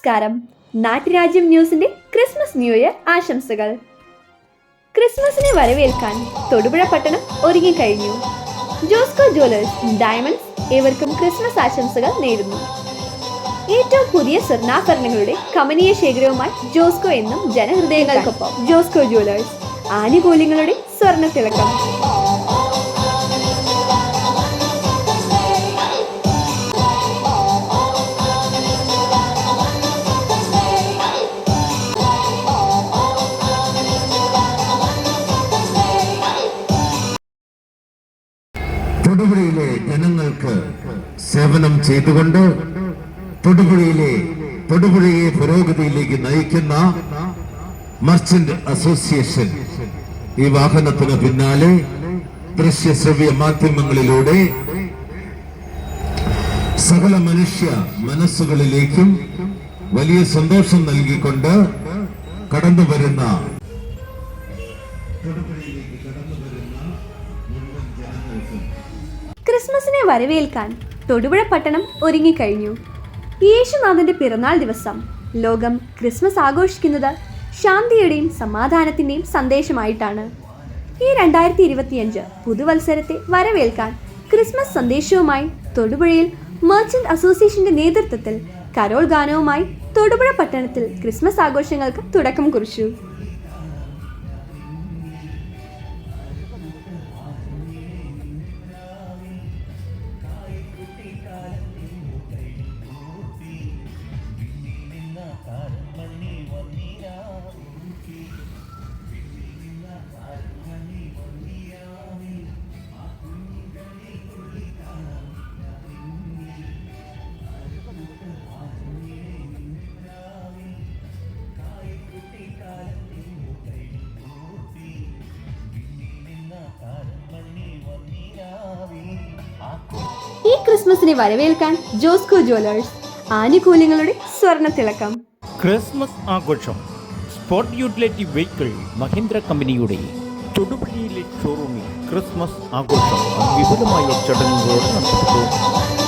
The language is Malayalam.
നമസ്കാരം. നാട്ടുരാജ്യം ന്യൂസിന്റെ ക്രിസ്മസ് ന്യൂ ഇയർ ആശംസകൾ. ക്രിസ്മസിനെ വരവേൽക്കാൻ തൊടുപുഴ പട്ടണം ഒരുങ്ങിക്കഴിഞ്ഞു ജോസ്കോ ജ്വല്ലേഴ്സ് ഡയമണ്ട്സ് ഏവർക്കും ക്രിസ്മസ് ആശംസകൾ നേരുന്നു. ഏറ്റവും പുതിയ സ്വർണാഭരണങ്ങളുടെ കമനീയ ശേഖരവുമായി ജോസ്കോ എന്നും ജനഹൃദയങ്ങൾക്കൊപ്പം. ജോസ്കോ ജ്വല്ലേഴ്സ് ആനുകൂല്യങ്ങളുടെ സ്വർണ തൊടുപുഴയിലെ ജനങ്ങൾക്ക് സേവനം ചെയ്തുകൊണ്ട് തൊടുപുഴയിലെ തൊടുപുഴയെ പുരോഗതിയിലേക്ക് നയിക്കുന്ന മർച്ചന്റ് അസോസിയേഷൻ ഈ വാഹനത്തിന് പിന്നാലെ ദൃശ്യ ശ്രവ്യ മാധ്യമങ്ങളിലൂടെ സകല മനുഷ്യ മനസ്സുകളിലേക്കും വലിയ സന്തോഷം നൽകിക്കൊണ്ട് കടന്നു വരുന്ന തൊടുപുഴയിലേക്ക് കടന്നു വരുന്ന മുഴുവൻ ജനങ്ങൾക്കും ക്രിസ്മസിനെ വരവേൽക്കാൻ തൊടുപുഴ പട്ടണം ഒരുങ്ങിക്കഴിഞ്ഞു. യേശുനാഥന്റെ പിറന്നാൾ ദിവസം ലോകം ക്രിസ്മസ് ആഘോഷിക്കുന്നത് ശാന്തിയുടെയും സമാധാനത്തിന്റെയും സന്ദേശമായിട്ടാണ്. ഈ രണ്ടായിരത്തി ഇരുപത്തിയഞ്ച് പുതുവത്സരത്തെ വരവേൽക്കാൻ ക്രിസ്മസ് സന്ദേശവുമായി തൊടുപുഴയിൽ മെർച്ചന്റ് അസോസിയേഷന്റെ നേതൃത്വത്തിൽ കരോൾ ഗാനവുമായി തൊടുപുഴ പട്ടണത്തിൽ ക്രിസ്മസ് ആഘോഷങ്ങൾക്ക് തുടക്കം കുറിച്ചു. ക്രിസ്മസിനെ വരവേൽക്കാൻ ജോസ്കോ ജ്വല്ലേഴ്സ് ആനുകൂല്യങ്ങളുടെ സ്വർണ തിളക്കം ക്രിസ്മസ് ആഘോഷം. സ്പോർട്ട് യൂട്ടിലിറ്റി വെഹിക്കിൾ മഹീന്ദ്ര കമ്പനിയുടെ തൊടുപുഴയിലെ ഷോറൂമിൽ ക്രിസ്മസ് ആഘോഷം വിപുലമായ ചടങ്ങുകൾ നടത്തപ്പെട്ടു.